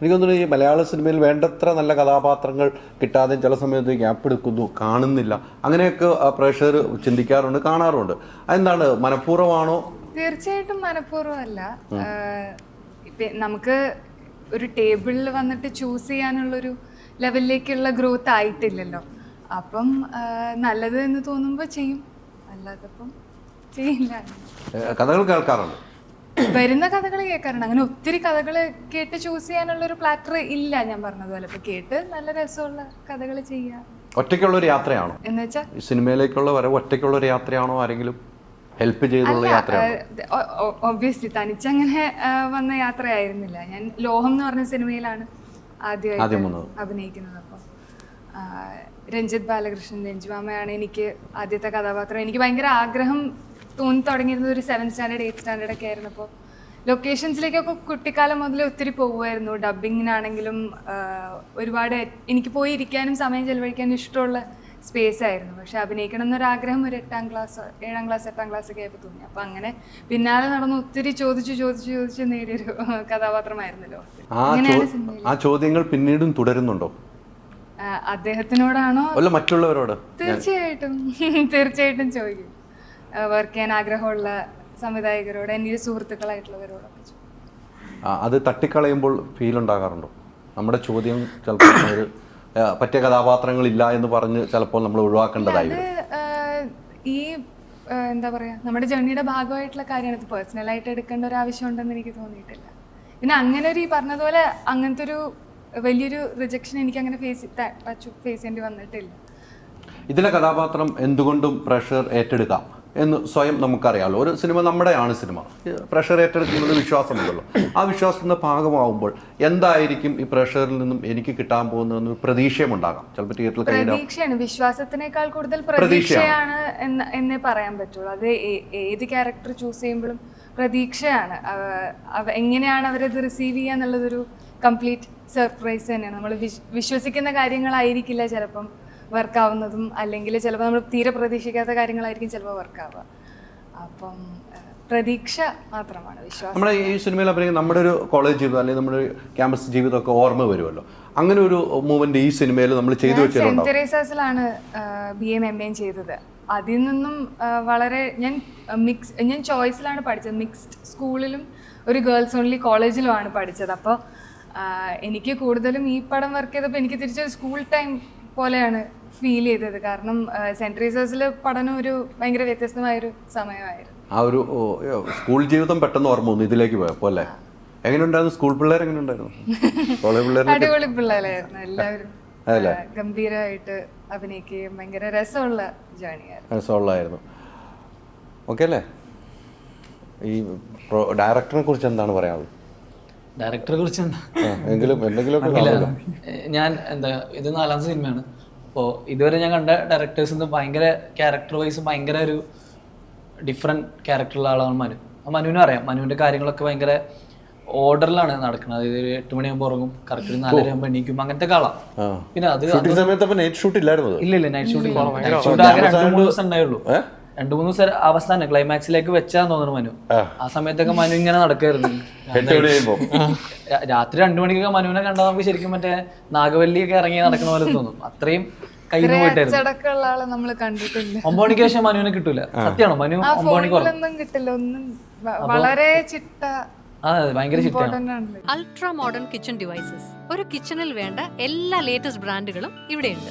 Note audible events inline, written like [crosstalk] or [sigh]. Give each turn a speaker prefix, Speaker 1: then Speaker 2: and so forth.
Speaker 1: എനിക്ക് തോന്നുന്നു ഈ മലയാള സിനിമയിൽ വേണ്ടത്ര നല്ല കഥാപാത്രങ്ങൾ കിട്ടാതെ ചില സമയത്ത് ഗ്യാപ്പ് എടുക്കുന്നു കാണുന്നില്ല. അങ്ങനെയൊക്കെ പ്രേക്ഷകർ ചിന്തിക്കാറുണ്ട് കാണാറുണ്ട്. അതെന്താണ് മനഃപൂർവമാണോ?
Speaker 2: തീർച്ചയായിട്ടും മനഃപൂർവമല്ല. നമുക്ക് ഒരു ടേബിളിൽ വന്നിട്ട് ചൂസ് ചെയ്യാനുള്ളൊരു ലെവലിലേക്കുള്ള ഗ്രോത്ത് ആയിട്ടില്ലല്ലോ. അപ്പം നല്ലത് എന്ന് തോന്നുമ്പോൾ ചെയ്യും. അല്ലാതപ്പം ചെയ്യില്ല.
Speaker 1: കഥകൾ കേൾക്കാറുണ്ട്.
Speaker 2: വരുന്ന കഥകൾ കേൾക്കാറുണ്ട് അങ്ങനെ ഒത്തിരി കഥകൾ കേട്ട് ചൂസ് ചെയ്യാനുള്ള ഒരു പ്ലാറ്റർ ഇല്ല ഞാൻ പറഞ്ഞതുപോലെ. ഇപ്പൊ കേട്ട് നല്ല രസമുള്ള കഥകൾ ചെയ്യുക
Speaker 1: ഒറ്റയ്ക്കുള്ള ഒരു യാത്രയാണോ?
Speaker 2: എന്ന് വെച്ചാൽ
Speaker 1: സിനിമയിലേക്കുള്ള വരവ് ഒറ്റയ്ക്കുള്ള ഒരു യാത്രയാണോ? ആരെങ്കിലും ഹെൽപ്പ് ചെയ്തുള്ള യാത്രയാണോ?
Speaker 2: ഒബ്വിയസ്ലി തനിച്ചങ്ങനെ വന്ന യാത്രയായിരുന്നില്ല. ഞാൻ ലോഹം എന്ന് പറഞ്ഞ സിനിമയിലാണ്
Speaker 1: ആദ്യം
Speaker 2: ആദ്യമായിട്ട് അഭിനയിക്കുന്നത്. അപ്പോൾ രഞ്ജിത്ത് ബാലകൃഷ്ണൻ രഞ്ജുമാമയാണ് എനിക്ക് ആദ്യത്തെ കഥാപാത്രം. എനിക്ക് ഭയങ്കര ആഗ്രഹം തോന്നി തുടങ്ങിയിരുന്നത് ഒരു സെവൻ സ്റ്റാൻഡേർഡ് എയ്ത്ത് സ്റ്റാൻഡേർഡ് ഒക്കെ ആയിരുന്നപ്പോൾ ലൊക്കേഷൻസിലേക്കൊക്കെ കുട്ടിക്കാലം മുതൽ ഒത്തിരി പോകുമായിരുന്നു. ഡബിങ്ങിനാണെങ്കിലും ഒരുപാട് എനിക്ക് പോയി ഇരിക്കാനും സമയം ചെലവഴിക്കാനും ഇഷ്ടമുള്ള സ്പേസ് ആയിരുന്നു. പക്ഷെ അഭിനയിക്കണം എന്നൊരാഗ്രഹം ഒരു എട്ടാം ക്ലാസ് ഏഴാം ക്ലാസ് എട്ടാം ക്ലാസ് ഒക്കെ ആയപ്പോൾ തോന്നി. അപ്പം അങ്ങനെ പിന്നാലെ നടന്ന് ഒത്തിരി ചോദിച്ചു ചോദിച്ചു ചോദിച്ച് നേടിയൊരു [laughs] കഥാപാത്രമായിരുന്നല്ലോ
Speaker 1: ആ
Speaker 2: അങ്ങനെയാണ്
Speaker 1: ചോദ്യങ്ങൾ പിന്നീടും തുടരുന്നുണ്ടോ?
Speaker 2: അദ്ദേഹത്തിനോടാണോ?
Speaker 1: മറ്റുള്ളവരോട്?
Speaker 2: തീർച്ചയായിട്ടും. [laughs] തീർച്ചയായിട്ടും ചോദിക്കും. വർക്ക് ചെയ്യാൻ ആഗ്രഹമുള്ള സംവിധായകരോട് എന്റെ സുഹൃത്തുക്കളായിട്ടുള്ളവരോട് സുഹൃത്തുക്കളായിട്ടുള്ളവരോടൊക്കെ
Speaker 1: അത് തട്ടിക്കളയുമ്പോൾ ഫീൽ ഉണ്ടാകാറുണ്ടോ? നമ്മുടെ ചോദ്യം ചിലപ്പോൾ പറ്റിയ കഥാപാത്രങ്ങൾ ഇല്ല കഥാപാത്രങ്ങളില്ല എന്ന് പറഞ്ഞ് ചിലപ്പോൾ നമ്മൾ ഒഴിവാക്കേണ്ടതായി
Speaker 2: ഈ എന്താ പറയാ നമ്മുടെ ജേണിയുടെ ഭാഗമായിട്ടുള്ള കാര്യമാണ്. ഇത് പേഴ്സണലായിട്ട് എടുക്കേണ്ട ഒരു ആവശ്യമുണ്ടെന്ന് എനിക്ക് തോന്നിയിട്ടില്ല. പിന്നെ അങ്ങനെ ഒരു ഈ പറഞ്ഞതുപോലെ അങ്ങനത്തെ ഒരു വലിയൊരു റിജക്ഷൻ എനിക്ക് അങ്ങനെ ഫേസ് ഫേസ് ചെയ്യേണ്ടി വന്നിട്ടില്ല.
Speaker 1: ഇതിലെ കഥാപാത്രം എന്തുകൊണ്ടും പ്രഷർ ഏറ്റെടുക്കാം? എന്ന് സ്വയം നമുക്കറിയാമല്ലോ ഒരു സിനിമ നമ്മുടെയാണ് സിനിമ. പ്രഷർ ഏറ്റെടുക്കുന്നത് വിശ്വാസമുണ്ടല്ലോ. ആ വിശ്വാസത്തിന്റെ ഭാഗമാവുമ്പോൾ എന്തായിരിക്കും ഈ പ്രഷറിൽ നിന്നും എനിക്ക് കിട്ടാൻ പോകുന്നതെന്ന് പ്രതീക്ഷയും ഉണ്ടാകാം ചിലപ്പോൾ തിയേറ്ററിൽ
Speaker 2: പ്രതീക്ഷയാണ്. വിശ്വാസത്തിനേക്കാൾ കൂടുതൽ
Speaker 1: പ്രതീക്ഷയാണ്.
Speaker 2: എന്ന് എന്നേ പറയാൻ പറ്റുള്ളൂ. അത് ഏത് ക്യാരക്ടർ ചൂസ് ചെയ്യുമ്പോഴും പ്രതീക്ഷയാണ്. എങ്ങനെയാണ് അവരത് റിസീവ് ചെയ്യുക എന്നുള്ളതൊരു കംപ്ലീറ്റ് സർപ്രൈസ് തന്നെയാണ്. നമ്മൾ വിശ്വസിക്കുന്ന കാര്യങ്ങളായിരിക്കില്ല ചിലപ്പം. വർക്കാവുന്നതും അല്ലെങ്കിൽ ചിലപ്പോൾ നമ്മൾ തീരെ പ്രതീക്ഷിക്കാത്ത കാര്യങ്ങളായിരിക്കും ചിലപ്പോൾ വർക്കാവുക. അപ്പം പ്രതീക്ഷ മാത്രമാണ് വിശ്വാസം.
Speaker 1: നമ്മുടെ ഈ സിനിമയിൽ അഭിനയിക്കുന്ന നമ്മുടെ ഒരു കോളേജ് ജീവിതം അല്ലെങ്കിൽ നമ്മുടെ ക്യാമ്പസ് ജീവിതമൊക്കെ ഓർമ്മ വരുമല്ലോ. അങ്ങനെ ഒരു മൂവ്മെന്റ് ഈ സിനിമയിൽ നമ്മൾ ചെയ്തു
Speaker 2: സെന്റ് തെരേസാസിലാണ് ബി എം എം എയും ചെയ്തത്. അതിൽ നിന്നും വളരെ ഞാൻ മിക്സ് ഞാൻ ചോയ്സിലാണ് പഠിച്ചത്. മിക്സ്ഡ് സ്കൂളിലും ഒരു ഗേൾസ് ഓൺലി കോളേജിലുമാണ് പഠിച്ചത്. അപ്പോൾ എനിക്ക് കൂടുതലും ഈ പടം വർക്ക് ചെയ്തപ്പോൾ എനിക്ക് തിരിച്ചൊരു സ്കൂൾ ടൈം പോലെയാണ് ഫീൽ ചെയ്തത്. കാരണം സെന്റ് റീസേഴ്സിൽ പഠനം ഒരു ഭയങ്കര വ്യത്യസ്തമായൊരു സമയമായിരുന്നു.
Speaker 1: ആ ഒരു സ്കൂൾ ജീവിതം പെട്ടെന്ന് ഓർമ്മ വന്നു. ഇതിലേക്ക് പോയപ്പോ അല്ലേ? എങ്ങനെയുണ്ടായിരുന്നു? സ്കൂൾ പിള്ളേർ എങ്ങനെയുണ്ടായിരുന്നു? [laughs] കോളേജ് പിള്ളേർ
Speaker 2: അടിപൊളി പിള്ളേരായിരുന്നു. എല്ലാവരും ഗംഭീരമായിട്ട് അഭിനയിക്കുകയും ഭയങ്കര രസമുള്ള ജേണിയായിരുന്നു
Speaker 1: രസമുള്ളതായിരുന്നു. ഓക്കെ അല്ലേ? ഈ ഡയറക്ടറിനെ കുറിച്ച് എന്താണ് പറയാനുള്ളത്?
Speaker 3: ഡയറക്ടറെ കുറിച്ച്
Speaker 1: എങ്കിലും
Speaker 3: ഞാൻ എന്താ ഇത് നാലാം സിനിമയാണ്. അപ്പോൾ ഇതുവരെ ഞാൻ കണ്ട ഡയറക്ടേഴ്സ് ഭയങ്കര ക്യാരക്ടർ വൈസ് ഭയങ്കര ഒരു ഡിഫറെന്റ് ക്യാരക്ടറുള്ള ആളാണ് മനു. ആ മനുവിനും അറിയാം. മനുവിന്റെ കാര്യങ്ങളൊക്കെ ഭയങ്കര ഓർഡറിലാണ് നടക്കുന്നത്. അതായത് ഒരു എട്ട് മണിയാകുമ്പോൾ ഉറങ്ങും കറക്റ്റ് നാലര ആകുമ്പോൾ എണീക്കും അങ്ങനത്തെ
Speaker 1: കാളാം
Speaker 3: പിന്നെ അത്
Speaker 1: സമയത്ത് നൈറ്റ് ഷൂട്ട് ഇല്ലായിരുന്നു
Speaker 3: ഇല്ല ഇല്ല. നൈറ്റ് ഷൂട്ട് നൈറ്റ് ഷൂട്ട് ആകെ രണ്ട് മൂന്ന് ദിവസം ഉണ്ടായുള്ളൂ? രണ്ട് മൂന്ന് ദിവസം അവസാനം ക്ലൈമാക്സിലേക്ക് വെച്ചാന്ന് തോന്നുന്നു മനു.
Speaker 1: ആ.
Speaker 3: സമയത്തൊക്കെ മനു ഇങ്ങനെ നടക്കായിരുന്നു. [laughs] രാത്രി രണ്ടു മണിക്കൊക്കെ മനുവിനെ കണ്ടാൽ നമുക്ക് ശരിക്കും മറ്റേ നാഗവല്ലി ഒക്കെ ഇറങ്ങി നടക്കുന്ന പോലെ തോന്നും. അത്രയും കയ്യിൽ നിന്ന് പോയിട്ടായിരുന്നു. ഒമ്പത് മണിക്ക് ശേഷം മനുവിനെ കിട്ടൂല. സത്യമാണോ മനു ഒമ്പത് മണിക്ക്
Speaker 2: കിട്ടില്ല. ഒന്നും വളരെ ചിട്ട
Speaker 3: അതെ, ഭയങ്കര
Speaker 4: അൾട്രാ മോഡേൺ കിച്ചൺ ഡിവൈസസ് ഒരു കിച്ചണിൽ വേണ്ട എല്ലാ ലേറ്റസ്റ്റ് ബ്രാൻഡുകളും ഇവിടെയുണ്ട്.